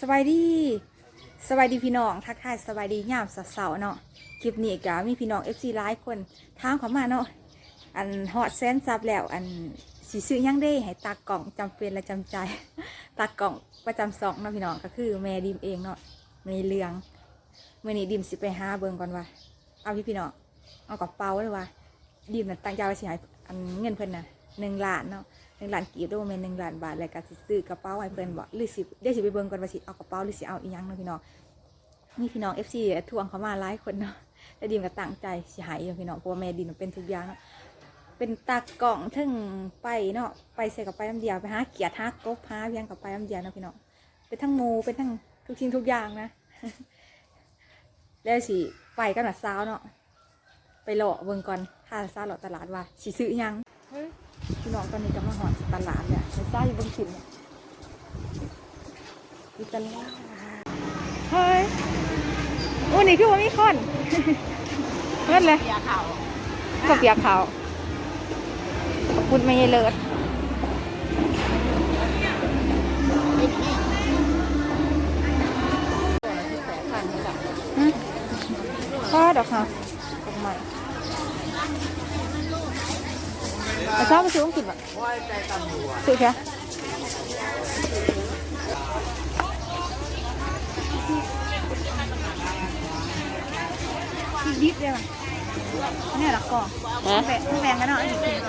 สบายดีสบายดีพี่น้องทักทายสบายดียามสาร์ๆเนาะคลิปนี้ก็มีพี่น้อง FC หลายคนทางเขามาเนาะอันฮอตแซนซับแล้วอันสีซื้อยังได้ให้ตากล่องจำเป็นและจำใจ ตากล่องประจำสองเนาะพี่น้องก็คือแม่ดิมเองเนาะมีเรืองเมื่อนี้ดิมสิไปหาเบิงก่อนว่าเอาพี่พี่น้องเอากระเป๋าเลยว่าดิมน่ะตั้งใจว่าสิให้อันเงินเพิ่นน่ะหนึ่งล้านเนาะ หนึ่งล้านกีบด้วยม่นหนึ่งล้านบาทแล้วก็สิซื้อกระเป๋าให้เพิ่นบ่หรือสิเดี๋ยวสิไปเบิ่งก่อนว่าสิเอากระเป๋าหรือสิเอาอีหยังเนาะพี่น้องมีพี่น้อง FC ทวงเขามาหลายคนเนาะแต่ดิมก็ตั้งใจสิหายอยู่พี่น้องเพราะว่าแม่ดิมเป็นทุกอย่างเนาะเป็นตากล่องถึงไปเนาะไปใส่กับไปน้ำเดียวไปหาเกียรติหากบหาเพียงกับไปน้ำเดียวเนาะพี่น้องเป็นทั้งมูเป็นทั้งทุกสิ่งทุกอย่างนะ แล้วสิไปกันหนัดเช้าเนาะไปหล่อเบิ่งก่อนถ้าเช้าหล่อตลาดว่าสิซื้อหยัง พี่น้องตอนนี้ก็มาหอดตลาดเนี่ยไปซ่าอยู่บนถิ่นเนี่ยอยู่ตลาดเฮ้ยโอ้นี่คือว่ามีคนเมื่อเลยเบียร์เขาก็เปียกเขาวขอบคุณไม่เลิศฮะพ่อดอกค่ะดอกไม้ ไปซ่าไปซื้อของกินปะว่าใจตำรวจซื้อแค่อีกนิดเดียวอะเนี่ยละกล่องฮะแบ่งแบ่งกันเนาะอีกนิด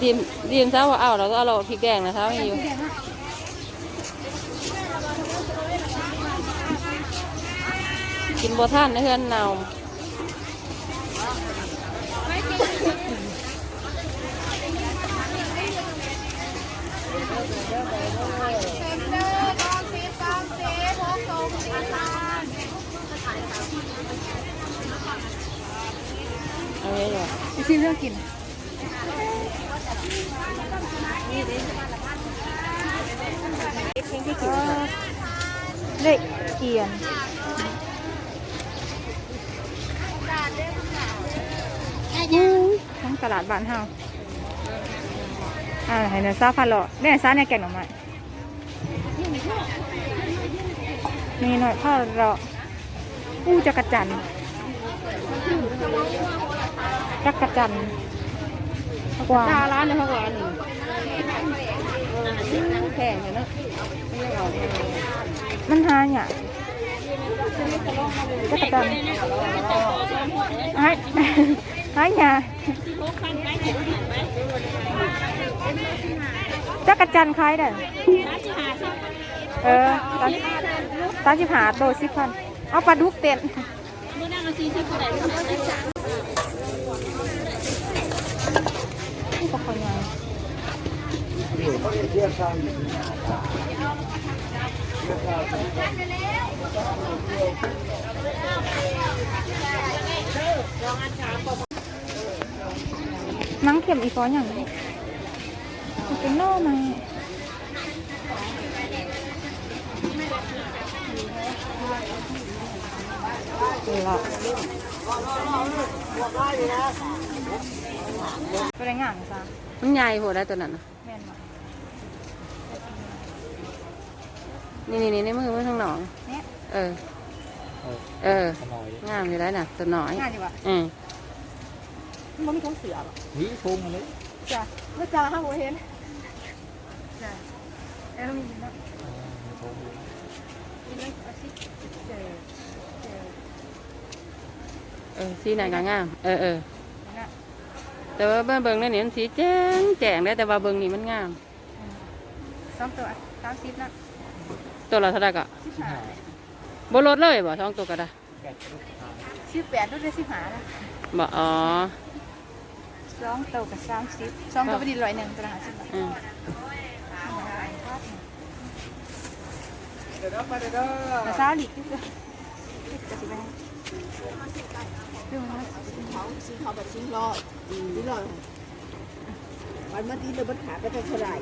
ดีมดีมเช้าว่าเอาแล้วก็เอาเราพริกแดงนะเช้ามีอยู่แบ่งเนาะกินบัท่านนะเพื่อนเนาเอาไว้อยู่ ไปซื้อเรื่อง กินเด็กเกียนทั้งตลาดบ้านเฮาอ่าให้เนื้อซาพันหล่อเนี่ยซาเนี่ยแกงหน่อไม้นี่หน่อยพ่อเราอู้จักรจันทร์ จักรจันทร์กวางตาร้านเลยพ่อก่อนแพงเลยเนาะไม่เอามันหาเนี่ยจักรจันทร์หายหายเนี่ยจักรจันทร์คล้ายเด้อเออสามสิบห้าโตสิบพันเอาปลาดุกเต็นนี่ปลาคอยใหญ่ นังเข็มอีฟออย่างนี้มันเป็นโน่ไหมเดี๋ยวเราตัวแรงงานนะจ๊ะมันใหญ่โหดได้ตัวนั้นน่ะ แม่ นมานี่นี่นี่ในมือมือทางหนองเนี่ยเออ เอองามอยู่แล้วน่ะตัวน้อยงานดีกว่าอืมมันไม่ท้องเสือหรอนี่ทุ่งเลยจ้ะเมื่อจ้าห้าโมเห็นจ้ะแล้วมีนะมีนะอาชีพเจอเจอเออสีไหนก็งาม เออเออนะแต่ว่าเบิ่งเบิ่งในนี่มันสีแจ้งแจ้งได้แต่ว่าเบิ่งนี่มันงามสองตัวสามสิบนะ ตัวละเท่าไหร่ก็สิบห้าบ่ลดเลยบ่สองตัวก็ได้สิบแปดด้วยได้สิบห้านะบ่อ๋อสองตัวกับสามสิบสองตัวไปดีร้อยหนึ่งตัวละห้าสิบบาทอืมเดี๋ยวไปเดี๋ยวแต่ซาลิกที่จะจะสิบไปเรื่องมันเขาซื้อเขาแบบซื้อรอดนี่รอดวันเมื่อกี้เราบันขาไปเท่าไหร่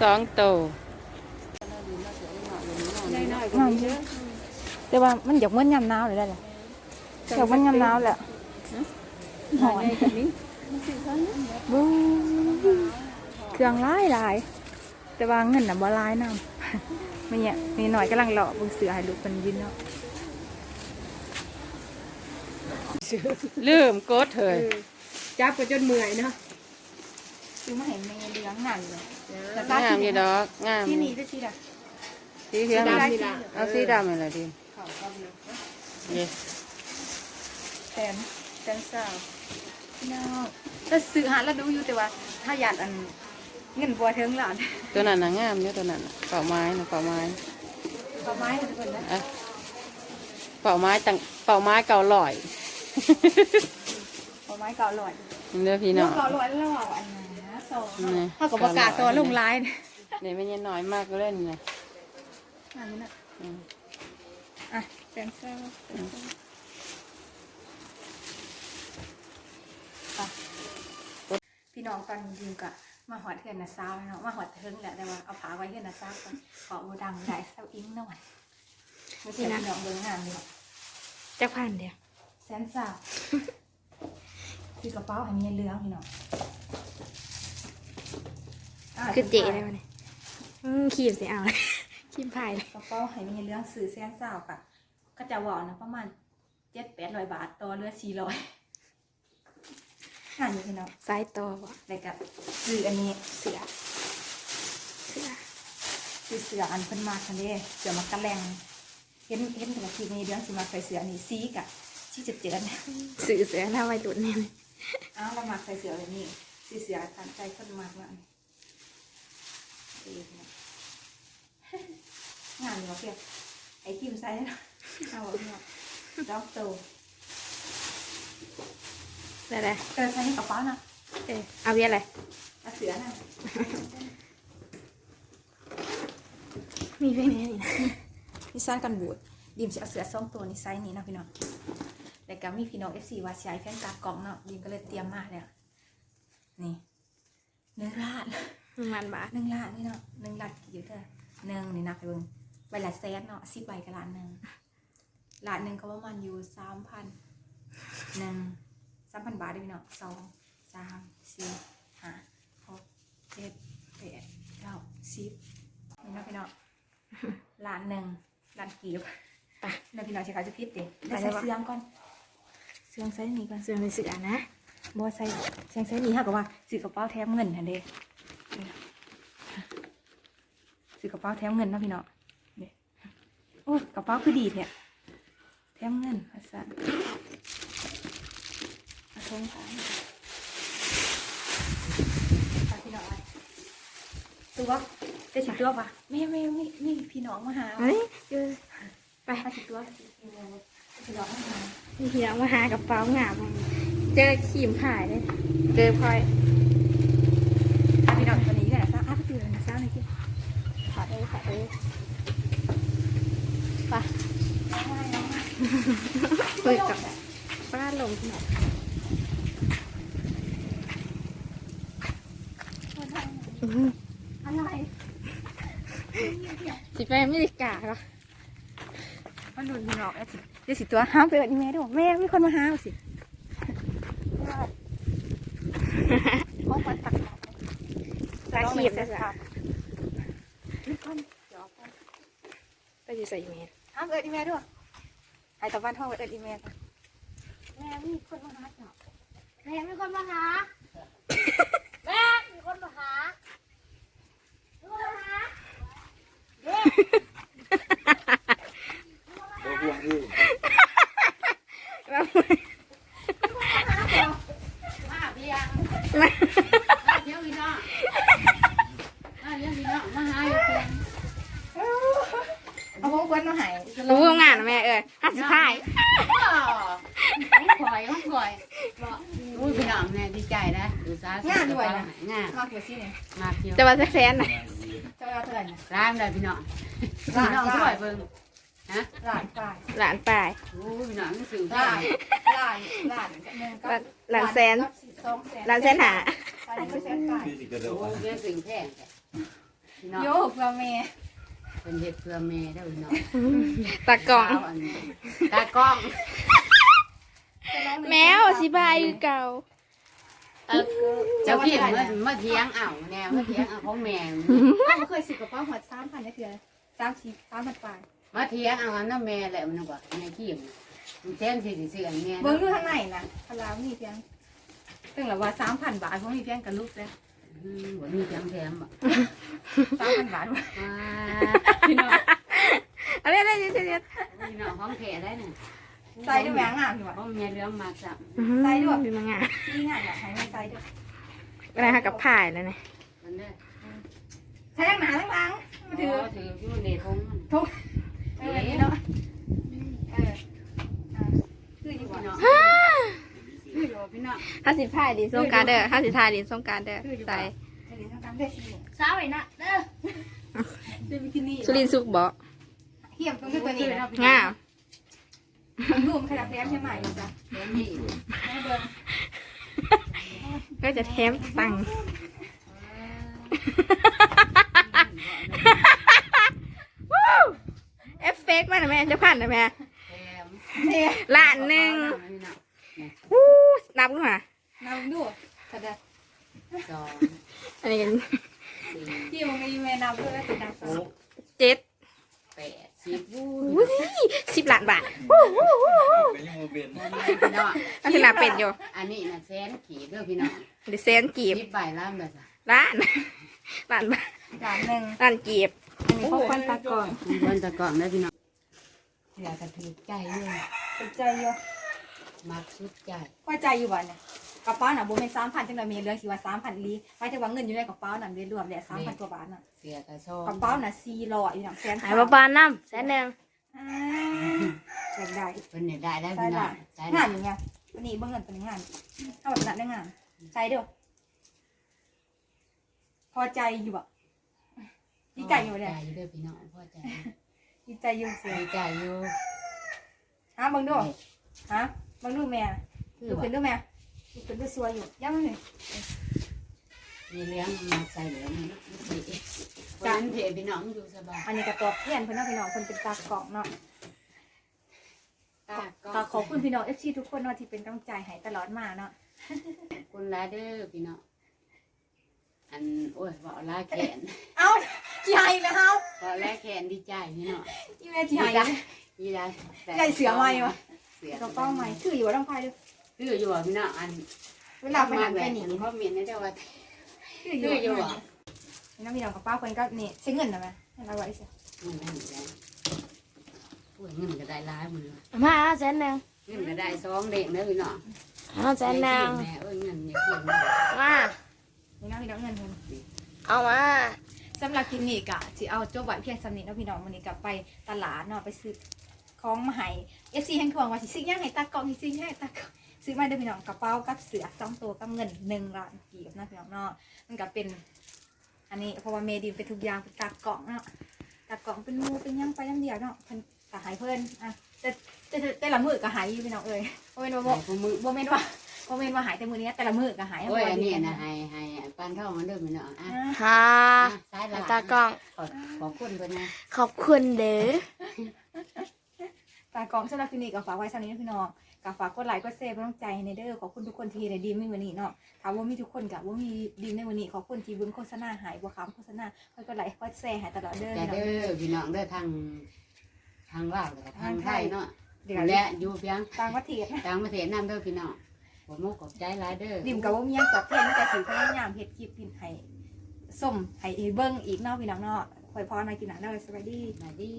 ได้แล้วมีเรื่องสองตัวได้น้อยก็มีเยอะแต่ว่ามันอยากเหมื่อนยำหนาวเลยได้แหละอยากเหมื่อนยำหนาวแหละหอนได้ก็มีบู๊เครื่องหลายหลาย แต่ว่าเงินน่ะบ่หลายนำมันเนี่ยมีหน่อยกำลังเลาะเบิ่งเสือให้ลูกเป็นยินเนาะลืมกดเถอะจับก็จนเมื่อยเนาะคือมาเห็นในเรื่องงานเลย แต่งามอยู่ดอกงามที่นี่ได้ที่ละสีเขียวดำนี่ล่ะเอาสีดำนี่แหละดิเย้แตนแตนสาวพี่น้องแต่ซื้อหาแล้วดูอยู่แต่ว่า ถ้าอยากอันเงินบัวเทิงหลานตัวนั้นน่ะงามอยู่ตัวนั้นน่ะเป่าไม้น่ะเป่าไม้เอาไม้ให้ทุกคนนะอะเป่าไม้ตังเป่าไม้เก่าลอยเอาไม้เก่าลอยเด้อพี่น้องเก่าลอยแล้วเอาอันนั้น นะโซนี่เท่ากับประกาศตัวลงไลน์นี่มันยังน้อยมากก็เล่นไงอันนี้นะอืมอะแตนสาวอะพี่น้องตอนยืมกะมาหอดเทือนนะซาวเนาะมาหอดเทิงแหละแต่ว่าเอาผาไว้เทือนนะซาวก่อนขอโบดังได้เซาอิงหน่อยไม่ใช่พี่น้องเบิ่งงานนี่หรอกจักพันเดียวแสนสาวคือกระเป๋าอันนี้เหลืองพี่น้องะ คือเจ๋ได้มาเนี่ยอืมขีมสิเอาเลยขีมพายเลยกระเป๋าให้มีเหลืองสื่อแสนสาวกะก็จะว่านะประมาณเจ็ดแปดร้อยบาทต่อเรือสี่ร้อยงานนี้พี่น้องซ้ายตัวบ่แล้วก็ซื้ออันนี้เสือเสือซื้อเสืออันเพิ่นมากคันเด้เสือมักกะแลงเห็นเห็นแต่ละทีนี้เรื่องสิมาใส่เสืออันนี้ซีกะที่จะเจอเนี่ยสื่อเสือหน้าไว้ตุนเนี่ยอ้าวเรามักใส่เสือแบบนี้ซื้อเสือตามใจคนมากมากเออ เนี่ยงานนี้ว่าเพียบไอ้กิมใส่เนาะเอาแบบนี้ด็อกโตได้เลยเออใส่ในกระเป๋านะเออเอาเบียร์อะไรเอาเสือนะมีเพลงนี้นี่นะนี่สั้นกันบูดดิมจะเอาเสือสองตัวนี่ไซส์นี้นะพี่น้องแล้วก็มีพี่น้อง FC ว่าใช้แฟนกากล่องเนาะดิมก็เลยเตรียมมาแล้วนี่เนื้อราด มันบาทหนึ่งล้านนี่เนาะหนึ่งล้านกี่เท่าหนึ่งนี่นับไปเบิ่งใบละแสนเนาะสิบใบกับล้านหนึ่งล้านหนึ่งก็ประมาณอยู่สามพันหนึ่งสามพันบาทได้พี่เนาะสองสามสี่ห้าหกเจ็ดแปดเก้าสิบนี่เนาะพี่เนาะล้านหนึ่งล้านกีบไปแล้วพี่เนาะใช้เขาจะพิษเด็กใส่เสื้องก่อนเสื้องใส่นี่ก่อนเสือในเสือนะบอใส่เสื้องใส่นี่ฮะกับว่าซื้อกระเป๋าแถมเงินทันเด้ ซื้อกระเป๋าแถมเงินเนาะพี่เนาะเนี่ยโอ้ยกระเป๋าคือดีเนี่ยแถมเงินภาษาเอาทงสามไปพี่น้องไปตัวจะสิตัวปะไม่ไม่ไม่ไม่พี่น้องมาหาเฮ้ยเจอไปไปสิตัวพี่น้องมาหามีพี่น้องมาหากระเป๋างามมาเจอขีมพายเลยเจอพลอย อะพี่น้องตัวนี้กันนะซ่าอะไปตื่นนะซ่าหน่อยสิ ขอเลยขอเลยไป เปิดกับปลาลงหนอื้อหือะไรสิไปอเมริกาเหรอมันหลุดหนองแล้วสิเดี๋ยวสิตัวห้ามไปเอิดอีแม่ด้วยแม่มีคนมาห้าเอาสิห้องมันตักปลาขีมนะจ๊ะมีคนเดี๋ยวไปก็จะใส่เมนห้ามเอิดแม่ด้วย ไอ้ตะวันห้องเอิดอีแม่ก่อนแม่มีคนมาหาเนาะแม่มีคนมาหา แม่มีคนมาหามีคนมาหาตัวห่วงอื่น แล้ว มาเบียงมาเดี๋ยวพี่น้องมาเดี๋ยวพี่น้องมาหาอยู่เพียง เอาของควนมาให้ รู้งานนะแม่เออห้าสิบท้าย ห้องคอยห้องคอยบอกอุ้ยพี่น้องแม่ดีใจนะดูซาสงาน มาเกี่ยวสิเนี่ย มาเที่ยวจะมาแซนๆนะเจ้าเอาเท่าไหร่นะร้านเลยพี่น้องพี่น้องช่วยเบิ่งฮะหลานปลายหลานปลายอุ้ยพี่น้องนี่สื่อหได้ลานหลานหลานหนึ่งก็หลานแสน สองแสนหลานแสนหาหลานแสนปลายที่สิกระโดดโอ้ยเรื่องสิ่งแท้พี่น้องโยกเพื่อแม่เป็นเฮ็ดเพื่อแม่ได้อพี่น้องตากล่อง เอาอันนี้ตากล้อง แมวสิบายคือเก่า เออเจ้าพี่มามาเถียงเอาแนวมาเถียงเอาของแม่อ้าวเคยซื้อกระเป๋าหอดสามพันได้เถื่อสามสี่สามพันปลายมาเถียงเอาอันนั้นแม่แหละมันว่าแม่ขี้มันแทนที่สิซื้ออันแม่เบิ้งดูทางไหนนะพลาวมีเพียงตึงละว่าสามพันบาทเพราะมีเพียงกับลูกเลยอืมบ่มีจังแถมบ่สามพันบาทว้าพี่น้องอะไรอะไรเดี๋ยวเดี๋ยวเดี๋ยวพี่น้องของแท้ได้น่ะ ใส่ด้วยแหวนงามอยู่ขว่ะองแม่เหลืองมากซ้ํใส่ด้วยดูมังงะนี่งานอยากให้มันใส่ด้วยอะไรฮะกับผ่ายแล้วเนี่ยมันเด้อใส่ทั้งหนาทั้งหลังมาถืออ๋อถืออยู่ในทงมันเออนี่เนาะเอออะคืออยู่พี่ว่ะน้องคืออยู่พี่น้องห้าสิบผ่ายดินสงกรารเด้อห้าสิบทายดินสงกรารเด้อใส่จะเรียนทางการได้สิสาวไอ้น่ะเด้อซื้อบิกินี่สุรินทร์สุกบ่เหี่ยมตรงนี้ตัวนี้นะงาม รวมขนาดแย้มใช่ไหมจ้ะแถมนี่แม่เบิ้งก็จะแถมตังค์เอฟเฟกต์มาหน่อยแม่จะผ่านหน่อยแม่แถมเนี่ยล้านหนึ่งวู้นับขึ้นมาน้ำดูกระดาษสองอันนี้กันสี่ที่มันมีแม่น้ำด้วยจะน้ำสหองกเจ็ดแปด สิบวู้วู้สิบล้านบาทไปยังโมเป็นพี่น้องอันนี้นาเป็นอยู่อันนี้นะแสนขีดเด้อพี่น้องเดซนกีบสิบใบล้านแบบจ้ะล้านล้านบาทจานหนึ่งล้านกีบอันนี้พ่อควันตากล่องมีคนตะกล่องได้อพี่น้องอยากกระถือใจเลยเป็นใจอยู่มักสุดใจว่าใจอยู่บ่เนี่ย กระเป๋าน่ะโบเป็นสามพันจังเลยมีเรื่องคิดว่าสามพันลีหมายถึงว่าเงินอยู่ในกระเป๋าน่ะเรียนรวมแหละสามพันกว่าบาทน่ะเสียกระชอกระเป๋าน่ะสี่ร้อยอย่างแสนหายมาบานน้ำแสนหนึ่งอ่าอยากได้เป็นเนี่ยได้ได้ใช่พี่น้อละงใช่งาละนอย่างเงี้ยวันนี้เบิ่งเงินเป็นงานเอาแบบนั้นได้งานใจเด้อพอใจอยู่บ่ดีใจอยู่เนี่ยใจอยู่เด้อพี่น้องพ่อใจดีใจอยู่เสียดีใจอยู่ฮะเบิ่งดูฮะเบิ่งดูแม่คือดูว่าขึ้นดูแม่ ดูขึ้นดูสวยอยู่ยังไม่มีเลี้ยงมาใส่เหลืองนี่สิจานเพพี่น้องอยู่สบายอันนี้ก็ตอบเพี้ยนเพื่อนเนาะพี่น้องเพิ่นเป็นตากล่องเนาะตาก็ขอบคุณพี่น้อง FC ทุกคนเนาะที่เป็นกำลังใจให้ตลอดมาเนาะคุณลาเด้อพี่น้องอันโอ้ยบอกลาแขนเอ้าใหญ่แล้วเฮาบอกลาแขนดีใจพี่น้องอีแม่ใหญ่ยีได้ใหญ่เสือไหมวะเสือกระเป๋าใหม่คืออยู่ว่าต้องพายด้วย คืออยู่อะพี่น้องอันเวลาไปหันแบไปบหนีนี้เขาเมียนได้แต่ว่าคืออยู่คืออยู่ว่าอะนี่น้องพี่น้องกระเป๋าเพิ่นก็นี่ใช้เงินนะแม่ให้เราไว้เสียเงินได้อยู่แล้วพูดเงินก็ได้ร้ายหมดเลยมาแสนหนึ่งเงินก็ได้สองเด็กเด้อพี่น้องเอาแสนหนึ่งแม่เอ้ยเงินอย่าเกี่ยงนะมานี่น้องพี่น้องเงินเพิ่นเอามาสำหรับคลิปนี้ก็สิเอาจบไว้เพียงสำนี้เนาะพี่น้องวันนี้ก็ไปตลาดเนาะไปซื้อของมาให้ FC แห่งทวงว่าสิซื้อหยังให้ตากล้องสิซื้อหยังให้ตากล้อง ซื้อมาเด้อพี่น้องกระเป๋ากับเสือสองตัวกับเงิน1ล้านกีบนะพี่น้องเนาะมันก็เป็น อันนี้เพราะว่าเมดินเป็นทุกอย่างเป็นตากล่องเนาะตากล่องเป็นหมูเป็นหยังไปยังเดียวเนาะเพิ่นก็หายเพิ่นอะแต่แต่แต่แต่ละมื้อก็หายอยู่พี่น้องเอ้ยบ่แม่นว่าบ่ให้ผู้มือบ่แม่นว่าบ่แม่นว่าหายแต่มื้อนี้แต่ละมื้อก็หายโอ้ยอันนี้นะให้ให้ปานเท่ามันเด้อพี่น้องอะอ่าค่ะสายหลังตากล้องขอขอบคุณเพิ่นนะขอบคุณเด้อตากล่องสำหรับคลิปนี้ก็ฝากไว้สำนี้นะพี่น้อง ก็ฝากกดไลค์กดแชร์เป็นกำลังใจให้ในเด้อขอบคุณทุกคนที่ได้ดีมในวันนี้เนาะถ้าว่ามีทุกคนก็บ่มีดีมในวันนี้ขอบคุณที่เบิ่งโฆษณาหายบ่ค้ำโฆษณาค่อยกดไลค์กดแชร์ให้ตลอดเด้อจะพี่น้องเด้อพี่น้องเด้อทางทางลาวแล้วก็ทางไทยเนาะเดี๋ยวและอยู่เพียงต่างประเทศต่างประเทศนำเด้อพี่น้องผมมุกขอบใจหลายเด้อดิมกับว่ามีหยังตอบแทนมีแต่สิพยายามเฮ็ดคลิปพินให้ส้มให้เบิ่งอีกเนาะพี่น้องเนาะคอยพรมากินหนังเด้อสวัสดีสวัสดี